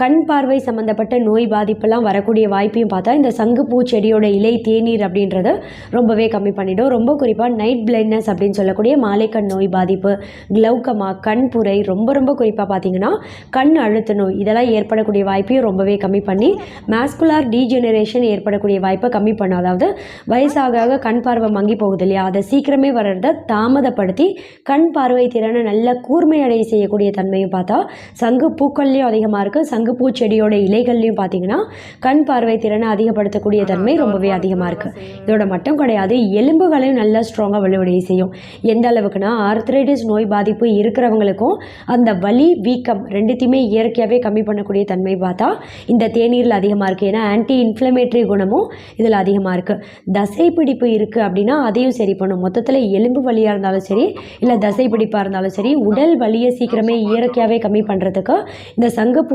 கண் பார்வை சம்மந்தப்பட்ட நோய் பாதிப்பெல்லாம் வரக்கூடிய வாய்ப்பையும் பார்த்தா இந்த சங்குப்பூ செடியோட இலை தேநீர் அப்படின்றது ரொம்பவே கம்மி பண்ணிடும். ரொம்ப குறிப்பாக நைட் பிளைண்ட்னஸ் அப்படின்னு சொல்லக்கூடிய மாலைக்கண் நோய் பாதிப்பு கிளவுக்கமா கண் புரை ரொம்ப ரொம்ப குறிப்பாக பார்த்தீங்கன்னா கண் அழுத்த நோய் இதெல்லாம் ஏற்படக்கூடிய வாய்ப்பையும் ரொம்பவே கம்மி பண்ணி மேஸ்குலார் டீஜெனரேஷன் ஏற்படக்கூடிய வாய்ப்பை கம்மி பண்ணும். அதாவது வயசாக ஆக கண் பார்வை மங்கி போகுது இல்லையா? அதை சீக்கிரமே வர்றதை தாமதப்படுத்தி கண் பார்வை திறனை நல்ல கூர்மையடைய செய்யக்கூடிய தன்மையும் பார்த்தா சங்கு பூக்கள்லையும் அதிகமாக இருக்குது சங்குப்பூ செடியோட இலைகள்லையும் பார்த்தீங்கன்னா கண் பார்வை திறனை அதிகப்படுத்தக்கூடிய தன்மை ரொம்பவே அதிகமாக இருக்குது இதோட மட்டும் கிடையாது எலும்புகளையும் நல்லா ஸ்ட்ராங்காக வலுவடைய செய்யும். எந்த அளவுக்குன்னா ஆர்த்ரைட்டிஸ் நோய் பாதிப்பு இருக்கிறவங்களுக்கும் அந்த வலி வீக்கம் ரெண்டுத்தையுமே இயற்கையாகவே கம்மி பண்ணக்கூடிய தன்மை பார்த்தா இந்த தேநீரில் அதிகமாக இருக்குது ஏன்னா ஆன்டி இன்ஃப்ளமேட்டரி குணமும் இதில் அதிகமாக இருக்குது தசை பிடிப்பு இருக்குது அப்படின்னா அதையும் சரி பண்ணும். மொத்தத்தில் எலும்பு வலியாக இருந்தாலும் சரி இல்லை தசை பிடிப்பாக இருந்தாலும் சரி உடல் வலியை சீக்கிரமே இயற்கையாகவே கம்மி பண்ணுறதுக்கு இந்த சங்குப்பூ